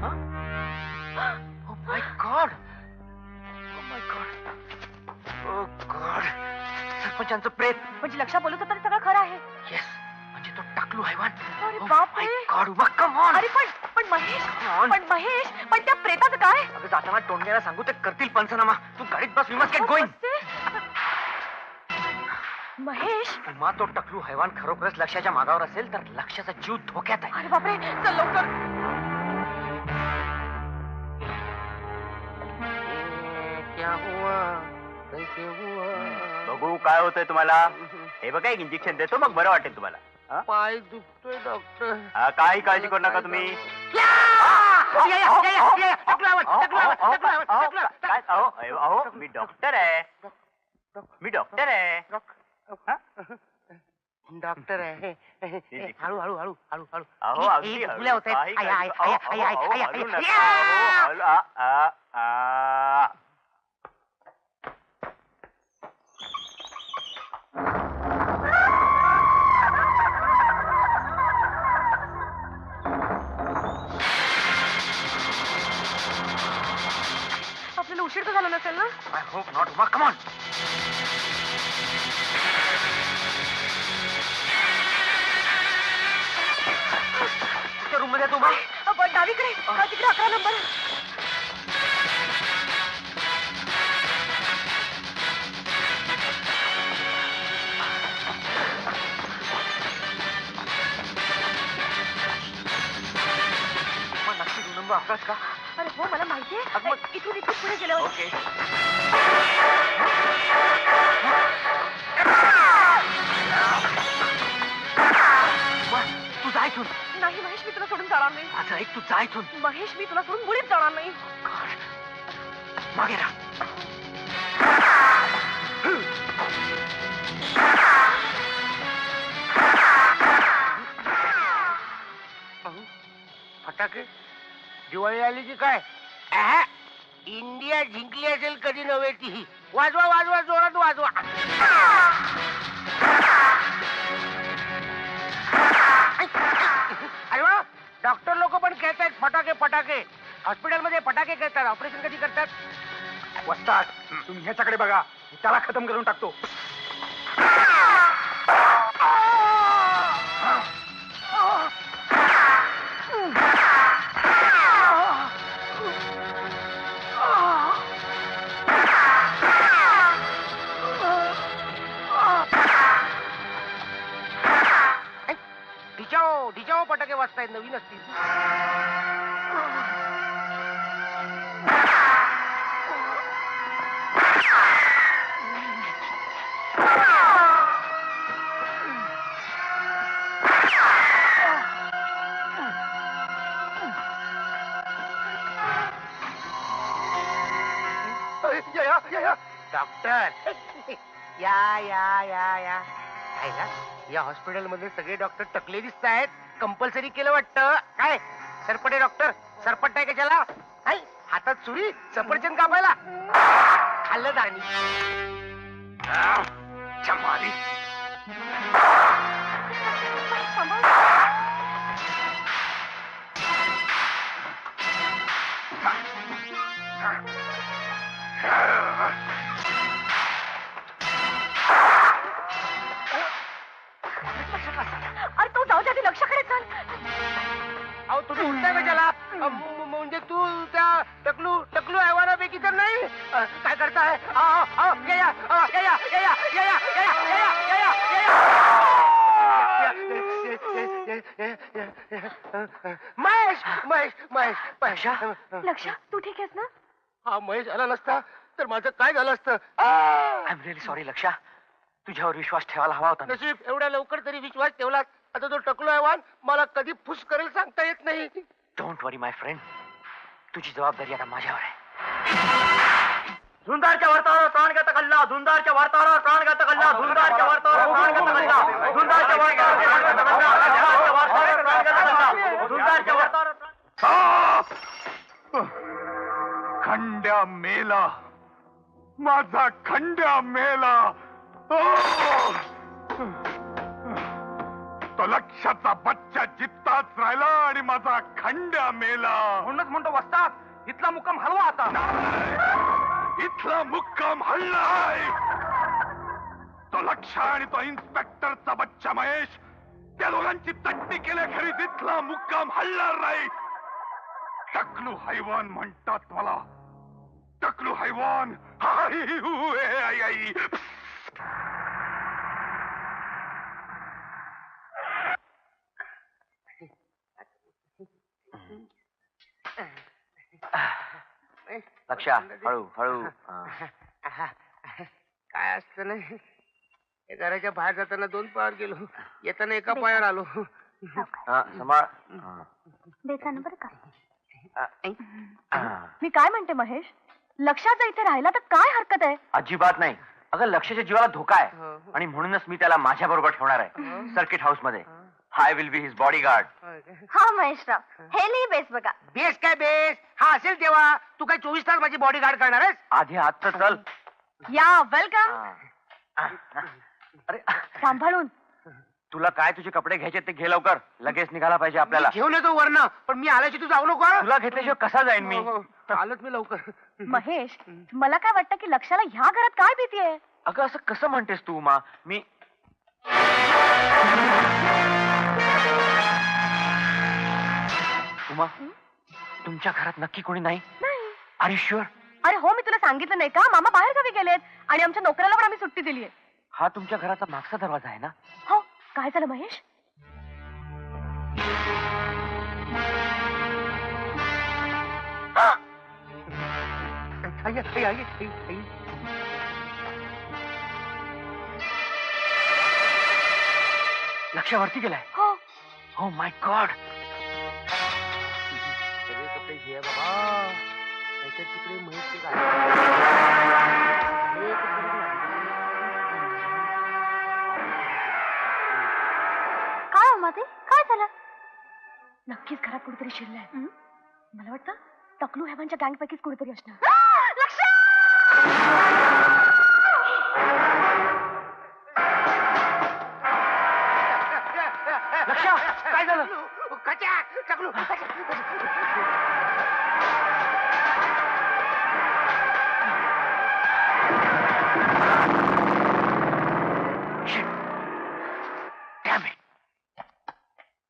Oh my God! Oh my God! Oh God! सरपंचांचं प्रेत म्हणजे लक्षा बोलत होता ते सगळं खरं आहे येस म्हणजे तो टाकलू हैवान अरे बापरे. come on! अरे पण पण महेश. पण महेश पण त्या प्रेताचं काय अगं जाताना सांगू ते करतील पंचनामा तू गाडीत बस विमास गेट बसते. महेश उमा तो टकलू हैवान खरोखरच लक्षाच्या मागावर असेल तर लक्षाचा जीव धोक्यात आहे अरे बापरे चल लवकर बघू काय होतंय तुम्हाला. हे बघा एक इंजेक्शन देतो मग बरं वाटेल तुम्हाला. हा? पाय दुखतोय डॉक्टर हा, काही काळजी करू नका तुम्ही. अहो. काय- मी डॉक्टर आहे. मी डॉक्टर आहे? डॉक्टर आहे. हळू हळू हळू हळू हळू. अहो अगदी हळू. काही आया, काळजी- आया, अहो, आया, आया, अहो, आया, हळू आया, नका. या! अहो, हळू, आ, आ, आ. उशीर झाला नसेल ना? I hope not Uma come on रूममध्ये तुम्हा आपण डावीकडे. तिकडे अकरा नंबर नक्की नंबर अकराच का? अरे हो मला माहितीये अगं मग- इथून इथून पुढे गेल्यावर. ओके. उमा, तू जा इथून. नाही महेश मी तुला सोडून जाणार नाही. माझं ऐक तू जा इथून. महेश मी तुला सोडून मुळीच जाणार नाही. God. मागे राहा. फटाके? दिवाळी आली की काय? अहं. इंडिया जिंकली असेल कधी नव्हे ती. वाजवा वाजवा जोरात वाजवा. अरे वा डॉक्टर लोक पण खेळतायत फटाके फटाके. हॉस्पिटलमध्ये फटाके खेळतात ऑपरेशन कधी करतात? वस्तात तुम्ही ह्याच्याकडे बघा. मी त्याला खतम करून टाकतो. आहेत नवीन असतील डॉक्टर या या या या या हॉस्पिटल सगळे डॉक्टर टकले दिसत आहेत कंपल्सरी केलं वाटतं. काय? सरपटे डॉक्टर? सरपट आहे कशाला हाय हातात चुरी सफरचंद कापायला. खाल्लं दाणी. चमाली अरे महेश महेश महेश महेश लक्षा तू ठीक आहेस ना? हा महेश आला नसता तर माझं काय झालं असतं? आय एम रिअली सॉरी लक्षा. तुझ्यावर विश्वास ठेवायला हवा होता. नशीब एवढ्या लवकर तरी विश्वास ठेवला आता तो टकलो ऐवान मला कधी फुस करेल सांगता येत नाही. डोंट वरी माय फ्रेंड तुझी जबाबदारी आता माझ्यावर आहे. धुंदारच्या वार्तावर हल्ला धुंदारच्या वार्तावर प्राणघातक हल्ला. धुंदारच्या वार्तावर प्राणघातक हल्ला. धुंदारच्या वार्तावर प्राणघातक हल्ला. धुंदारच्या वार्तावर प्राणघातक हल्ला. धुंदारच्या वार्तावर खंड्या मेला. माझा खंड्या मेला. तो लक्षाचा बच्चा जित्ताच राहिला आणि माझा खंड्या मेला. म्हणूनच म्हणतो वस्तात इथला मुक्काम हलवा आता! इथला मुक्काम हल्लाय तो लक्ष आणि तो इन्स्पेक्टरचा बच्चा महेश त्या दोघांची तट्टी केल्या खरी तिथला मुक्काम हल्लार नाही टकलू हैवान म्हणतात मला. टकलू हैवान. आई, लक्षा हळू हळू. हा. काय असतं ना हे घराच्या बाहेर जाताना दोन पायावर गेलो. येताना एका पायावर आलो. हा, सांभाळ. हा. बेचान बरं का. हा. मी काय म्हणते महेश? लक्षाचा इथे राहिला तर काय हरकत आहे? अजिबात नाही. अगं लक्षाच्या जीवाला धोका आहे. हो. आणि म्हणूनच मी त्याला माझ्या बरोबर ठेवणार आहे. सर्किट हाऊसमध्ये he will be his bodyguard हा महेशराव हे नाही बेस बघा. बेस काय बेस हा असेल तेव्हा. तू काय चोवीस तास माझी बॉडी गार्ड करणार आहेस? आधी आत तर चल. या वेलकम. अरे. सांभाळून. तुला काय तुझे कपडे घ्यायचे ते घे लवकर. लगेच निघाला पाहिजे आपल्याला. मी घेऊन येतो वरनं पण मी आल्याशी तू जाऊ नको हं? तुला घेतल्याशिवाय कसा जाईन मी? हो, हो. आलोच मी लवकर. महेश मला काय वाटतं की लक्षाला ह्या घरात काय भीती आहे? अगं असं कसं म्हणतेस तू उमा मी उमा तुमच्या घरात नक्की कोणी नाही? नाही. आर शुअर अरे हो मी तुला सांगितलं नाही का? मामा बाहेर गावी गेलेत? आणि आमच्या नोकऱ्याला पण आम्ही सुट्टी दिली आहे हा तुमच्या घराचा मागचा दरवाजा आहे ना? हो. काय झालं महेश. लक्षावरती गेलाय. हो. हो माय गॉड नक्कीच घरात कुठेतरी शिरलाय. मला वाटतं टकलू हेबांच्या गँग पैकीच कुठेतरी असणार. काय झालं? टकलू